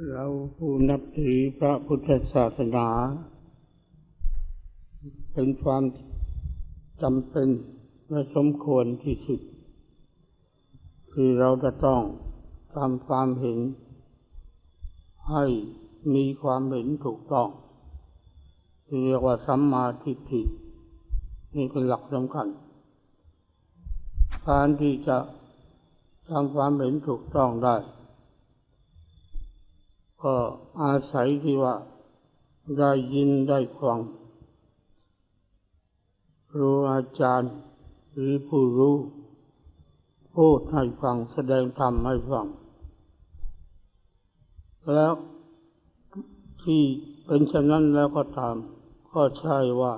เราผู้นับถือพระพุทธศาสนา เป็นความจำเป็นและสมควรที่สุด คือเราจะต้องทำความเห็น ให้มีความเห็นถูกต้องเรียกว่าสัมมาทิฏฐินี่เป็นหลักสำคัญ การที่จะทำความเห็นถูกต้องได้ ก็อาศัยที่ว่าได้ยินได้ฟังครูอาจารย์หรือผู้รู้พูดให้ฟังแสดงธรรมให้ฟัง แล้วที่เป็นเช่นนั้นแล้วก็ตามก็ใช่ว่า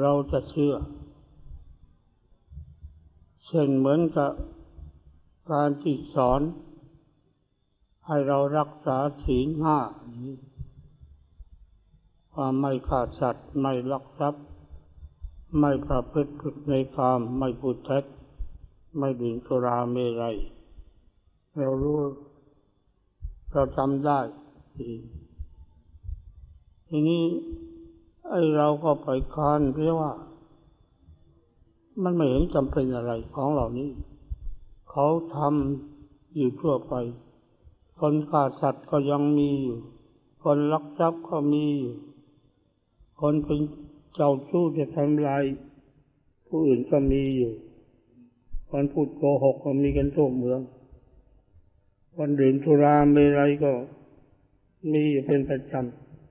เราจะเชื่อ เช่นเหมือนกับการที่สอน ให้เรารักษาศีลห้าความไม่ขาดสัตว์ไม่ลักทรัพย์ ไม่ประพฤติผิดในกามไม่พูดเท็จไม่ดื่มสุราเมรัยเรารู้เราจำได้ทีนี้ไอ้เราก็ไปคานเรียกว่า มันไม่เห็นจำเป็นอะไรของเหล่านี้ เขาทำอยู่ทั่วไป คนฆ่าสัตว์ก็ยังมีอยู่ คนลักทรัพย์ก็มีอยู่ คนเป็นเจ้าชู้จะทำลายผู้อื่นก็มีอยู่ คนพูดโกหกก็มีกันทั่วเมือง คนดื่มสุราเมรัยก็มีเป็นประจ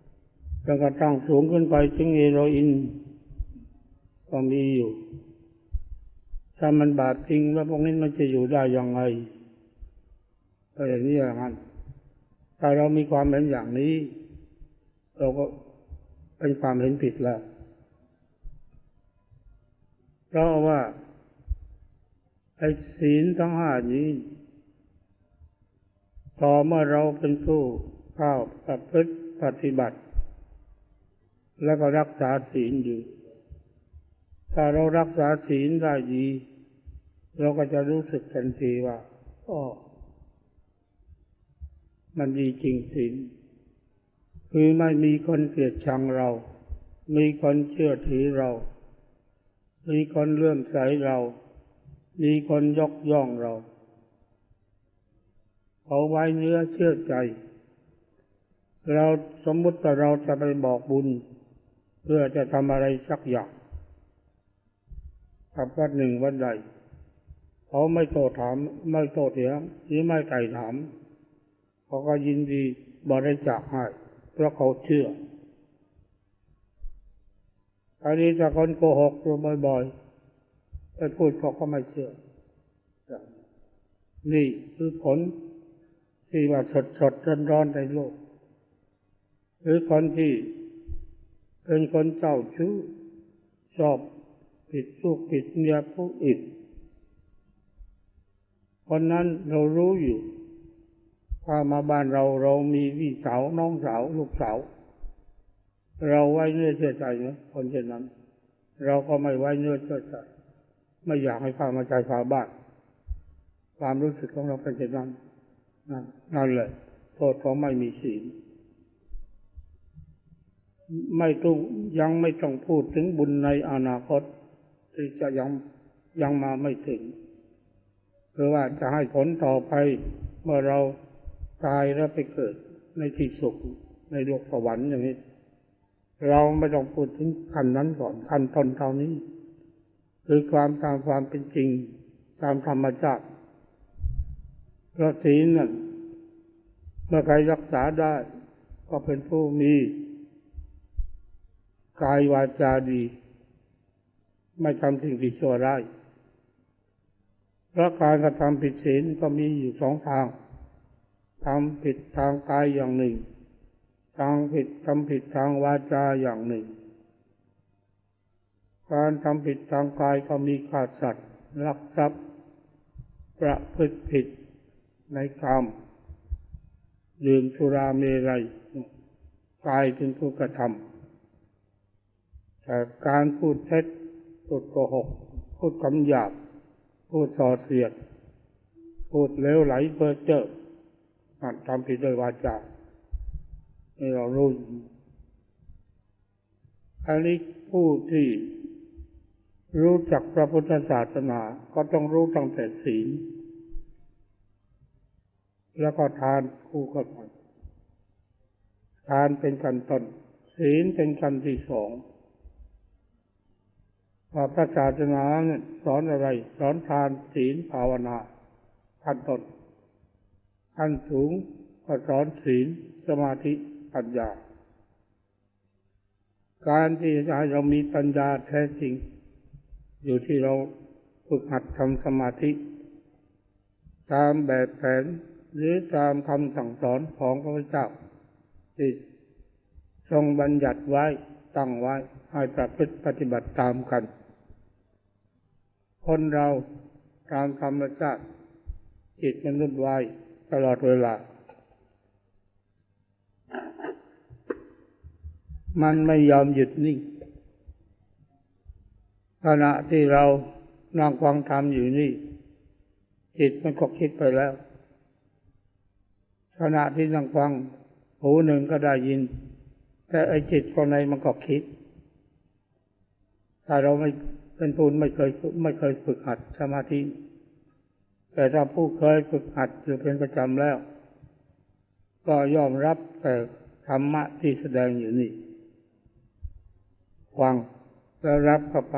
ำแล้วก็ตั้งสูงขึ้นไปถึงเฮโรอีนก็มีอยู่ ถ้ามันบาปจริงแล้วพวกนี้มันจะอยู่ได้ยังไง ก็อย่างนี้อย่างนั้นถ้าเรามีความเห็นอย่างนี้ เราก็เป็นความเห็นผิดแล้ว เพราะว่าไอ้ศีลทั้งห้านี้ต่อเมื่อเราเป็นผู้เข้าประพฤติปฏิบัติ แล้วก็รักษาศีลอยู่ ถ้าเรารักษาศีลได้ดี เราก็จะรู้สึกทันทีว่าอ๋อ มันดีจริงศีลคือไม่มีคนเกลียดชังเรา มีคนเชื่อถือเรา มีคนเลื่อมใสเรา มีคนยกย่องเราเขาไว้เนื้อเชื่อใจ เราสมมุติว่าเราจะไปบอกบุญ เพื่อจะทำอะไรสักอย่างกับวัดหนึ่งวัดใด เขาไม่โตถาม ไม่โตเถียงหรือไม่ไต่ถาม เขาก็ยินดีบริจาคให้เพราะเขาเชื่ออันนี้ถ้าคนโกหกตัวบ่อยๆไปพูดเขาก็ไม่เชื่อ นี่คือผลที่ว่าสดสดร้อนร้อนในโลก หรือคนที่เป็นคนเจ้าชู้ชอบผิดลูกผิดเมียผู้อื่นคนนั้นเรารู้อยู่ ถ้ามาบ้านเราเรามีพี่สาวน้องสาวลูกสาว เราไว้เนื้อเชื่อใจไหมคนเช่นนั้น เราก็ไม่ไว้เนื้อเชื่อใจ ไม่อยากให้ข้ามาใจฝาบ้านความรู้สึกของเราเป็นเช่นนั้นนั่นแหละโทษของไม่มีศีลไม่ต้องยังไม่ต้องพูดถึงบุญในอนาคตที่จะยังยังมาไม่ถึง คือว่าจะให้ผลต่อไปเมื่อเรา ตายแล้วไปเกิดในที่สุขในโลกสวรรค์อย่างนี้ เราไม่ต้องพูดถึงขั้นนั้นก่อนขั้นตอนเท่านี้ คือความตามความเป็นจริง ตามธรรมชาติพระศีลนั่นเมื่อใครรักษาได้ ก็เป็นผู้มีกายวาจาดี ไม่ทำสิ่งที่ชั่วร้ายเพราะการกระทำผิดศีลก็มีอยู่สองทาง ทำผิดทางกายอย่างหนึ่งทางผิดทำผิดทางวาจาอย่างหนึ่ง การทำผิดทางกายก็มีขาดสัตว์ลักทรัพย์ ประพฤติผิดในกรรมดื่มสุราเมรัยกายเป็นผู้กระทำแต่การพูดเท็จพูดโกหก พูดคำหยาบ พูดส่อเสียด พูดเลวไหลเพ้อเจ้อ ทำผิดด้วยวาจาให้เรารู้อันนี้ผู้ที่รู้จักพระพุทธศาสนา ก็ต้องรู้ตั้งแต่ศีล แล้วก็ทานคู่กันไปทานเป็นกันต้นศีลเป็นกันที่สองว่าพระศาสนาสอนอะไร สอนทานศีลภาวนาขั้นต้น ขั้นสูงก็สอนศีลสมาธิปัญญา การที่จะให้เรามีปัญญาแท้จริง อยู่ที่เราฝึกหัดทำสมาธิ ตามแบบแผนหรือตามคำสั่งสอนของพระพุทธเจ้าที่ทรงบัญญัติไว้ตั้งไว้ให้ประพฤติปฏิบัติตามกัน คนเราตามธรรมชาติจิตมันวุ่นวาย ตลอดเวลา มันไม่ยอมหยุดนิ่ง ขณะที่เรานั่งฟังธรรมอยู่นี่ จิตมันก็คิดไปแล้ว ขณะที่นั่งฟัง หูหนึ่งก็ได้ยิน แต่ไอ้จิตคนในมันก็คิด ถ้าเราไม่เป็นผู้ไม่เคยไม่เคยฝึกหัดสมาธิ แต่ถ้าผู้เคยฝึกหัดอยู่เป็นประจำแล้ว ก็ยอมรับแต่ธรรมะที่แสดงอยู่นี่ฟังแล้วรับเข้าไป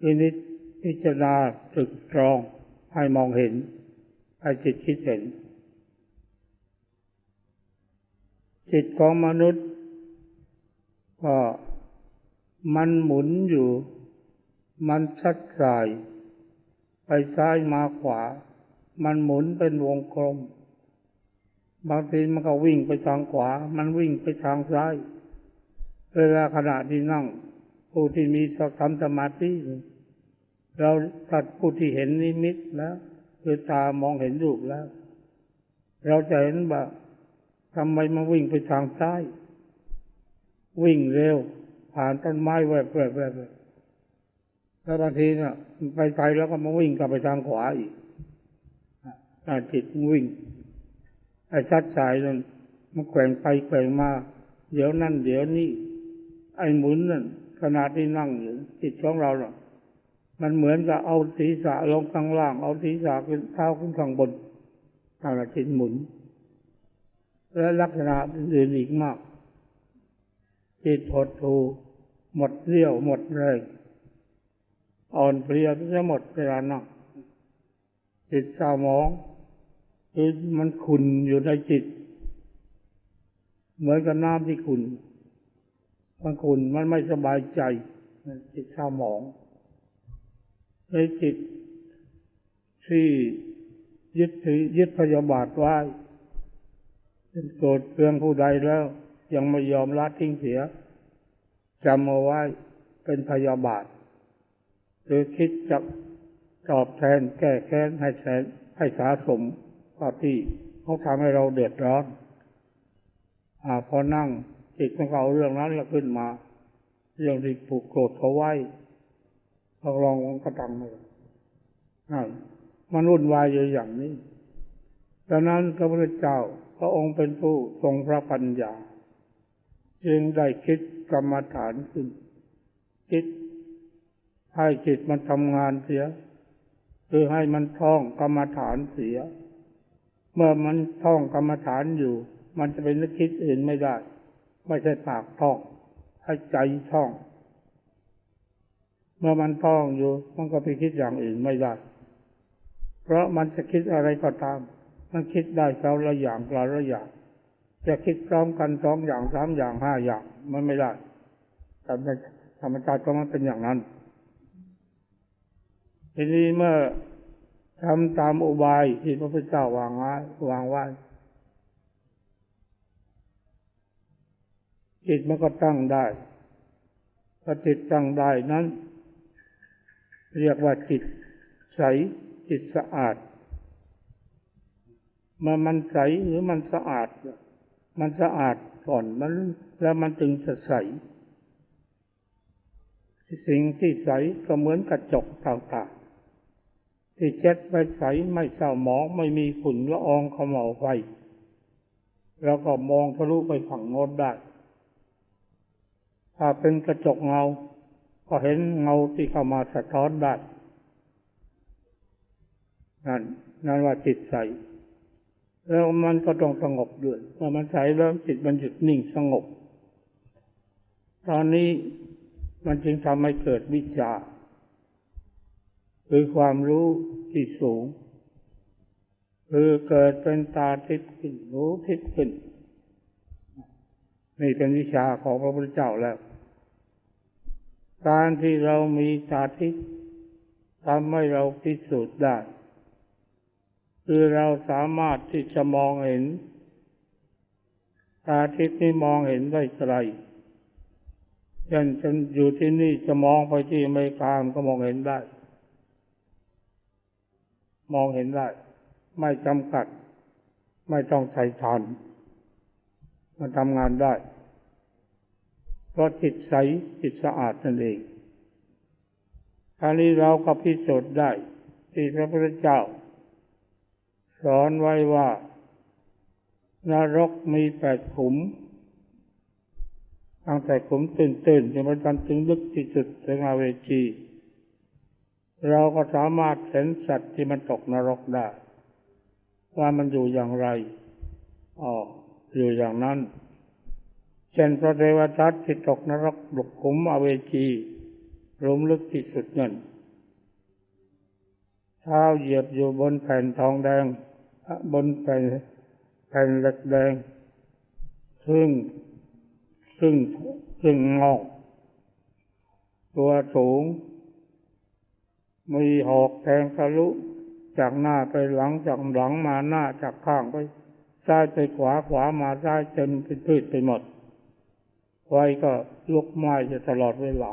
ทีนิพิจารณาตึกตรองให้มองเห็น ให้จิตคิดเห็น จิตของมนุษย์ ก็มันหมุนอยู่ มันชัดสาย ไปซ้ายมาขวา มันหมุนเป็นวงกลม บางทีมันก็วิ่งไปทางขวา มันวิ่งไปทางซ้าย เวลาขณะที่นั่ง ผู้ที่มีสธรรมสมาธิเราตัดผู้ที่เห็นนิมิตแล้วคือตามองเห็นรูปแล้ว เราจะเห็นว่าทำไมมันวิ่งไปทางซ้าย วิ่งเร็ว ผ่านต้นไม้แวบแว แล้วบางทีเนี่ยไปไกลแล้วก็มาวิ่งกลับไปทางขวาอีกอาจิตวิ่ง ไอ้ชัดสายนั่นมันแกว่งไปแกว่งมา เดี๋ยวนั่นเดี๋ยวนี้ไอ้หมุนนั่นขนาดที่นั่งอยู่จิตของเราเนาะมันเหมือนกับเอาศีรษะลงข้างล่าง เอาศีรษะขึ้นเท้าขึ้นข้างบนทางจิตหมุน และลักษณะอื่นอีกมาก จิตหดหูหมดเรี่ยวหมดแรง อ่อนเพลียไปหมดเวลานั่งจิตเศร้าหมองคือมันขุนอยู่ในจิต เหมือนกับน้ำที่ขุนมันขุนมันไม่สบายใจ จิตเศร้าหมองในจิตที่ยึดถือยึดพยาบาทไว้เป็นโกรธเคืองผู้ใดแล้ว ยังไม่ยอมละทิ้งเสียจำเอาไว้เป็นพยาบาท หรือคิดจะตอบแทนแก้แค้นให้แสนให้สาสมก็ที่เขาทำให้เราเดือดร้อนอพอนั่งจิตของเขาเรื่องนั้นขึ้นมา เรื่องที่ผูกโกรธเขาไว้เราลองก็ทำเลยนั่นมันวุ่นวายอยู่อย่างนี้ดังนั้นพระพุทธเจ้าพระองค์เป็นผู้ทรงพระปัญญา จึงได้คิดกรรมฐานขึ้น คิด ให้จิตมันทำงานเสีย คือให้มันท่องกรรมฐานเสีย เมื่อมันท่องกรรมฐานอยู่ มันจะเป็นนึกคิดอื่นไม่ได้ ไม่ใช่ปากท่อง ให้ใจท่อง เมื่อมันท่องอยู่ มันก็ไปคิดอย่างอื่นไม่ได้ เพราะมันจะคิดอะไรก็ตาม มันคิดได้เท่าละอย่างกลาละอย่างจะคิดพร้อมกันสองอย่างสามอย่างห้าอย่าง มันไม่ได้ธรรมชาติก็มันเป็นอย่างนั้น ทีนี้เมื่อทำตามอุบายที่พระพุทธเจ้าวางไว้วางไว้จิตมันก็ตั้งได้พอจิตตั้งได้นั้น เรียกว่าจิตใสจิตสะอาดเมื่อมันใสหรือมันสะอาด มันสะอาดก่อนมันแล้วมันจึงจะใส สิ่งที่ใสก็เหมือนกระจกต่าง ที่เช็ดไว้ใสไม่เศร้าหมองไม่มีฝุ่นละอองเขม่าไฟแล้วก็มองทะลุไปฝั่งโน้นได้ ถ้าเป็นกระจกเงา ก็เห็นเงาที่เข้ามาสะท้อนได้ นั่นนั่นว่าจิตใส แล้วมันก็ต้องสงบด้วยเมื่อมันใสแล้วจิตมันหยุดนิ่งสงบ ตอนนี้มันจึงทำให้เกิดวิชา คือความรู้ที่สูง คือเกิดเป็นตาทิพย์ขึ้นรู้ทิพย์ขึ้นนี่เป็นวิชาของพระพุทธเจ้าแล้ว การที่เรามีตาทิพย์ทำให้เราพิสูจน์ได้ คือเราสามารถที่จะมองเห็น ตาทิพย์นี้มองเห็นได้ไกลยันจนอยู่ที่นี่จะมองไปที่อเมริกาก็มองเห็นได้ มองเห็นได้ ไม่จำกัด ไม่ต้องใช้ทานมาทำงานได้ เพราะจิตใสจิตสะอาดนั่นเองอันนี้เราก็พิสูจน์ได้ที่พระพุทธเจ้า สอนไว้ว่านรกมีแปดขุมตั้งแต่ขุมตื่นๆจนมาจนถึงลึกที่สุดถึงอาเวจี เราก็สามารถเห็นสัตว์ที่มันตกนรกได้ ว่ามันอยู่อย่างไรอ๋ออยู่อย่างนั้น เช่นพระเทวทัตที่ตกนรกหลุกขุมอเวจีรุมลึกที่สุดเงินเท้าเหยียบอยู่บนแผ่นทองแดง บนแผ่นแผ่นเหล็กแดงซึ่งซึ่งซึ่งงอก ตัวสูง มีหอกแทงทะลุ จากหน้าไปหลังจากหลังมาหน้าจากข้างไปซ้ายไปขวาขวามาซ้ายเต็มเป็นพืชไปหมดไฟก็ลุกไหม้จะตลอดเวลา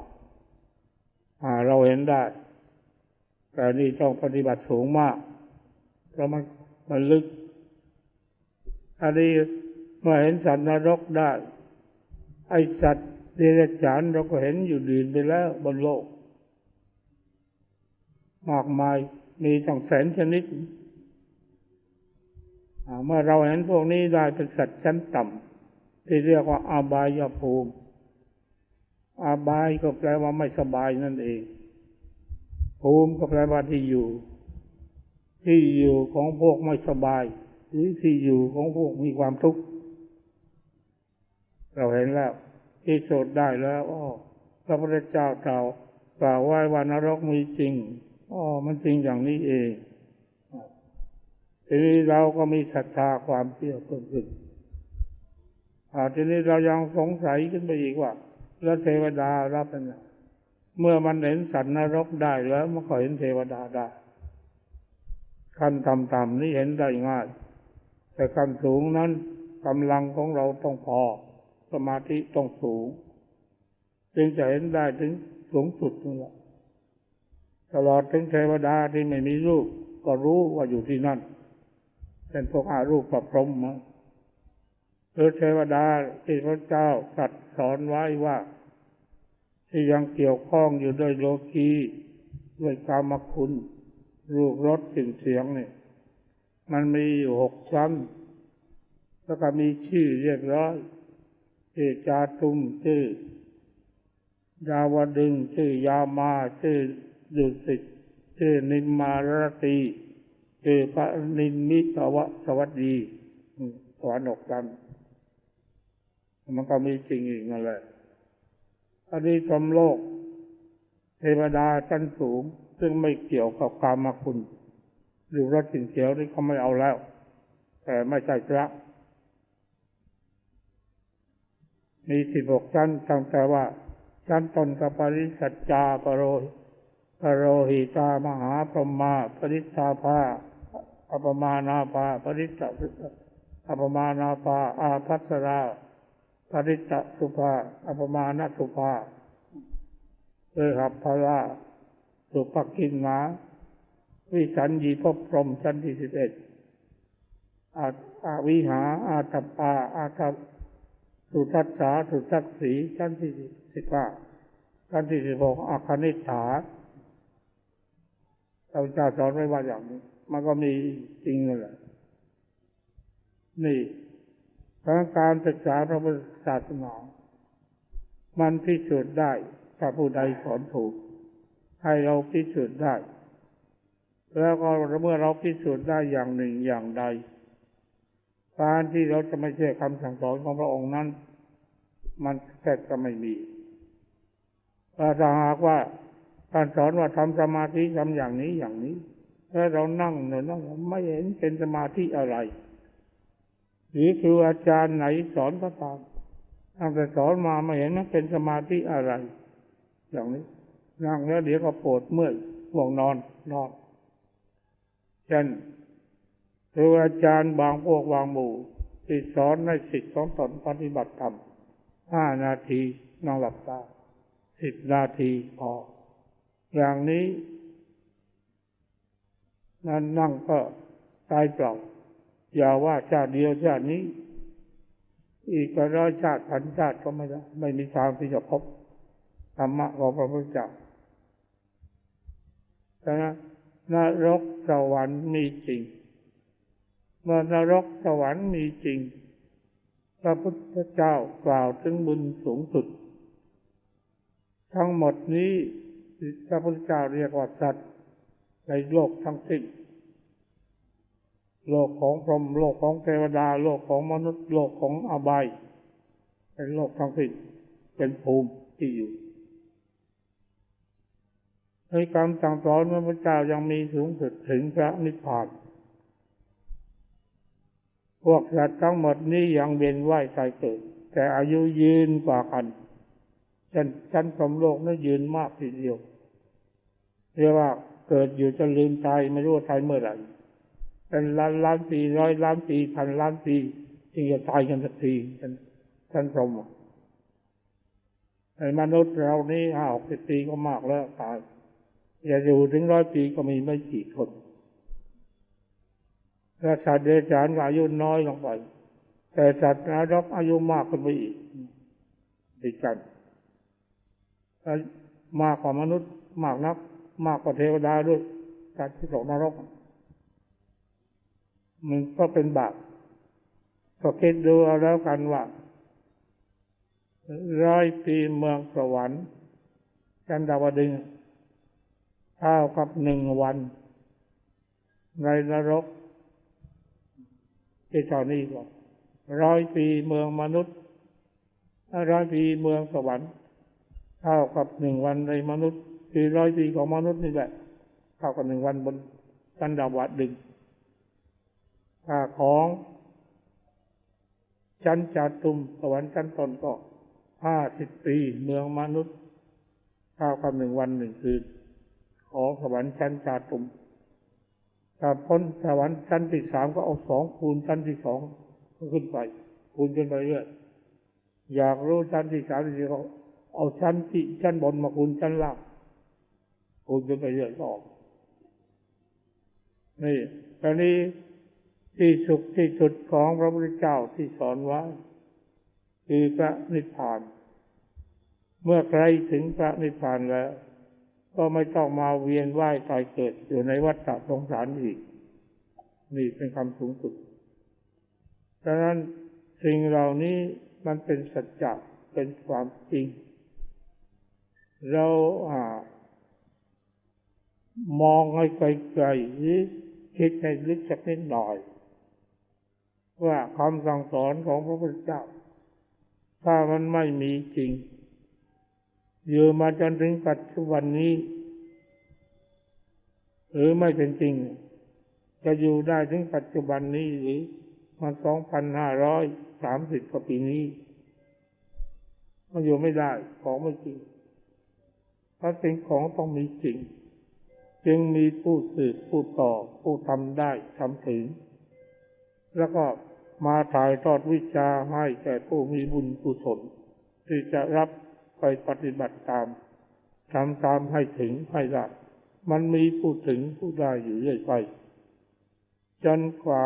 อ่าเราเห็นได้ แต่นี่ต้องปฏิบัติสูงมาก เพราะมันมันลึก อันนี้เมื่อเห็นสัตว์นรกได้ ไอสัตว์เดรัจฉานเราก็เห็นอยู่ดีนไปแล้วบนโลก มากมายมีตั้งแสนชนิดเมื่อเราเห็นพวกนี้ได้เป็นสัตว์ชั้นต่ำที่เรียกว่าอาบายภูมิ อาบายก็แปลว่าไม่สบายนั่นเอง ภูมิก็แปลว่าที่อยู่ ที่อยู่ของพวกไม่สบาย หรือที่อยู่ของพวกมีความทุกข์เราเห็นแล้วที่สุดได้แล้วอ๋อพระพุทธเจ้ากล่าวกล่าวไว้ว่านรกมีจริง อ๋อ มันจริงอย่างนี้เองทีนี้เราก็มีศรัทธาความเชื่อเพิ่มขึ้นทีนี้เรายังสงสัยขึ้นไปอีกว่าแล้วเทวดารับเป็นเมื่อมันเห็นสัตว์นรกได้แล้วมันก็เห็นเทวดาได้ขั้นต่ำๆนี่เห็นได้ง่าย แต่ขั้นสูงนั้นกำลังของเราต้องพอ สมาธิต้องสูง จึงจะเห็นได้ถึงสูงสุดนั่นแหละ ตลอดถึงเทวดาที่ไม่มีรูป ก็รู้ว่าอยู่ที่นั่น เป็นพวกอารูปประพรมมาหรือเทวดาที่พระเจ้าตรัสสอนไว้ว่า ที่ยังเกี่ยวข้องอยู่ด้วยโลกีด้วยกามคุณ รูปรสสิ่งเสียงเนี่ยมันมีอยู่หกชั้น แล้วก็มีชื่อเรียกร้อยชื่อจาตุมชื่อยาวดึงชื่อยามาชื่อ ดุสิตชื่อนิมมารตีชื่อพระนินมิตวะสวัสดีสวรรค์อกกันมันก็มีจริงอีกนั่นแหละอันนี้ชมโลก เทวดาชั้นสูง ซึ่งไม่เกี่ยวกับกามคุณหรือรถสินเขียวนี่เขาไม่เอาแล้ว แต่ไม่ใช่พระมีสิบหกชั้นตั้งแต่ว่า ชั้นตนกับปริสัจจาปโรพ โรหิตามหาพรหมาปริตาภาอปมานาภาปริตะอปมานาภาอาพัสราปริตะสุภาอปมาณสุภาเอหับพราสุภกินมาวิสัญญีพบพรมชั้นที่สิบเอ็ดอาอาวิหา อาตปาอาตสุทัศสาสุทัศสีชั้นที่สิบห้าชั้นที่สิบหกอาคณิฐา พระพุทธเจ้าสอนไว้ว่าอย่างนี้ มันก็มีจริงนั่นแหละ นี่การศึกษาพระพุทธศาสนามันพิสูจน์ได้ถ้าผู้ใดสอนถูก ให้เราพิสูจน์ได้ แล้วก็เมื่อเราพิสูจน์ได้อย่างหนึ่งอย่างใด การที่เราจะไม่เชื่อคำสั่งสอนของพระองค์นั้น มันแทบจะไม่มีถ้าหากว่า การสอนว่าทำสมาธิทำอย่างนี้อย่างนี้แล้วเรานั่งเนี่ยนั่งไม่เห็นเป็นสมาธิอะไร หรือครูอาจารย์ไหนสอนก็ตามตั้งแต่สอนมาไม่เห็นมันเป็นสมาธิอะไร อย่างนี้ นั่งแล้วเดี๋ยวก็ปวดเมื่อยห่วงนอนนอนเช่นครูอาจารย์บางพวกบางหมู่ที่สอนในสิทธิ์ของตนปฏิบัติธรรมห้านาทีนั่งหลับตาสิบนาทีพอ อย่างนี้นั่นนั่งก็ตายเปล่าอย่าว่าชาติเดียวชาตินี้ อีกก็ร้อยชาติพันชาติก็ไม่ได้ไม่มีทางที่จะพบธรรมะของพระพุทธเจ้าฉะนั้นนรกสวรรค์มีจริง เมื่อนรกสวรรค์มีจริง พระพุทธเจ้ากล่าวถึงบุญสูงสุด ทั้งหมดนี้ พระพุทธเจ้าเรียกว่าสัตว์ในโลกทั้งสิ้นโลกของพรหมโลกของเทวดา โลกของมนุษย์โลกของอบายเป็นโลกทั้งสิ้นเป็นภูมิที่อยู่ในคำสั่งสอนพระพุทธเจ้ายังมีสูงสุดถึงพระนิพพานพวกสัตว์ทั้งหมดนี้ยังเวียนว่ายตายเกิด แต่อายุยืนกว่ากันฉันชั้นสมโลกนั้นยืนมากทีเดียว เรียกว่าเกิดอยู่จะลืมตายไม่รู้ว่าตายเมื่อไหร่เป็นล้านล้านปีร้อยล้านปีพันล้านปีจึงจะตายกันสักทีท่านท่านพรหมในมนุษย์เรานี่ห้าหกสิบปีก็มากแล้วตายอย่าอยู่ถึงร้อยปีก็มีไม่กี่คนและสัตว์เดรัจฉานอายุน้อยลงไป แต่สัตว์นรกอายุมากขึ้นไปอีกติดกันมากกว่ามนุษย์มากนัก มากกว่าเทวดาด้วยสัตว์ที่ตกนรก มันก็เป็นบาปก็คิดดูเอาแล้วกันว่าร้อยปีเมืองสวรรค์จันดาวดึงเท่ากับหนึ่งวัน ในนรกที่ตอนนี้ก็ร้อยปีเมืองมนุษย์ร้อยปีเมืองสวรรค์เท่ากับหนึ่งวันในมนุษย์ คือร้อยปีของมนุษย์นี่แหละเท่ากับหนึ่งวันบนจันดาวดึงถ้าของชั้นจาตุมสวรรค์ชั้นตนก็ห้าสิบปีเมืองมนุษย์เท่ากับหนึ่งวันหนึ่งคืนของสวรรค์ชั้นจาตุมถ้าพ้นสวรรค์ชั้นที่สามก็เอาสองคูณชั้นที่สองขึ้นไป คูณขึ้นไปเรื่อยอยากรู้ชั้นที่สามที่สี่ก็เอาชั้นที่ชั้นบนมาคูณชั้นล่าง คูณขึ้นไปเรื่อยก็ออกนี่ตอนนี้ที่สุขที่สุดของพระพุทธเจ้าที่สอนไว้คือพระนิพพาน เมื่อใครถึงพระนิพพานแล้ว ก็ไม่ต้องมาเวียนว่ายตายเกิดอยู่ในวัฏฏะสงสารอีก นี่เป็นคำสูงสุดดังนั้นสิ่งเหล่านี้มันเป็นสัจจะเป็นความจริง เราอ่า มองให้ไกลๆหรือคิดให้ลึกสักนิดหน่อย ว่าคำสั่งสอนของพระพุทธเจ้า ถ้ามันไม่มีจริงอยู่มาจนถึงปัจจุบันนี้ หรือไม่เป็นจริง จะอยู่ได้ถึงปัจจุบันนี้หรือมาสองพันห้าร้อยสามสิบกว่าปีนี้ มันอยู่ไม่ได้ของไม่จริงเพราะสิ่งของต้องมีจริง จึงมีผู้สืบผู้ต่อผู้ทำได้ทำถึง แล้วก็มาถ่ายทอดวิชาให้แก่ผู้มีบุญกุศลที่จะรับไปปฏิบัติตามทำตามให้ถึงให้ได้มันมีผู้ถึงผู้ได้อยู่เรื่อยไป จนกว่า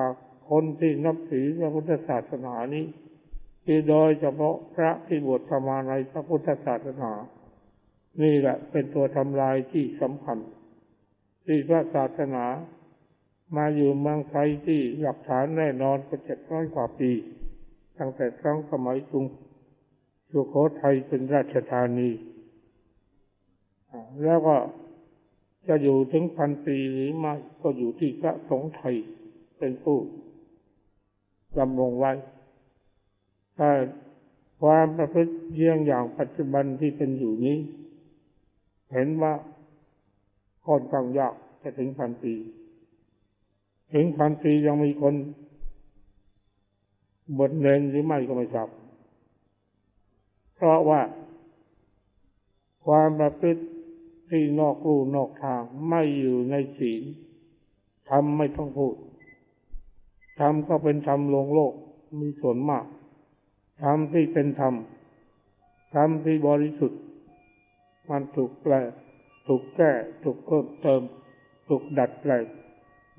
คนที่นับถือพระพุทธศาสนานี้คือโดยเฉพาะพระที่บวชธรรมาในพระพุทธศาสนา นี่แหละเป็นตัวทำลายที่สำคัญ ที่พระศาสนา มาอยู่เมืองไทยที่หลักฐานแน่นอนก็เจ็ดร้อยกว่าปี ตั้งแต่ครั้งสมัยกรุงสุโขทัยเป็นราชธานี แล้วก็จะอยู่ถึงพันปีหรือไม่ก็อยู่ที่พระสงฆ์ไทยเป็นผู้ดำรงไว้ถ้าความประพฤติเยี่ยงอย่างปัจจุบันที่เป็นอยู่นี้ เห็นว่า ค่อนข้างยากจะถึงพันปี ถึงพันปียังมีคนบทเนนหรือไม่ก็ไม่ทราบเพราะว่า ความประพฤติที่นอกรูนอกทางไม่อยู่ในศีลทำไม่ต้องพูดทำก็เป็นธรรมลงโลกมีส่วนมากธรรมที่เป็นธรรมธรรมที่บริสุทธิ์ มันถูกแปล ถูกแก้ถูกเพิ่มเติม ถูกดัดแปลง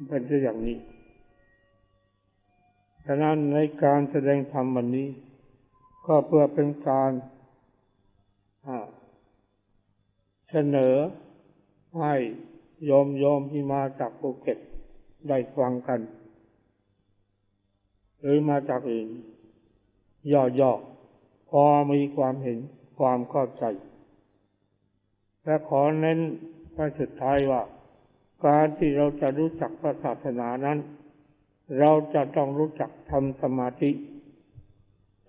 เป็นเช่นอย่างนี้ฉะนั้นในการแสดงธรรมวันนี้ ก็เพื่อเป็นการเสนอให้โยมโยมที่มาจากภูเก็ตได้ฟังกัน หรือมาจากอื่นย่อๆพอมีความเห็นความเข้าใจ และขอเน้นไปสุดท้ายว่า การที่เราจะรู้จักพระศาสนานั้น เราจะต้องรู้จักทำสมาธิ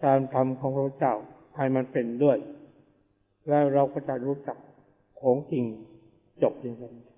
ตามธรรมของพระเจ้าให้มันเป็นด้วย แล้วเราก็จะรู้จักของจริงจบจริงๆ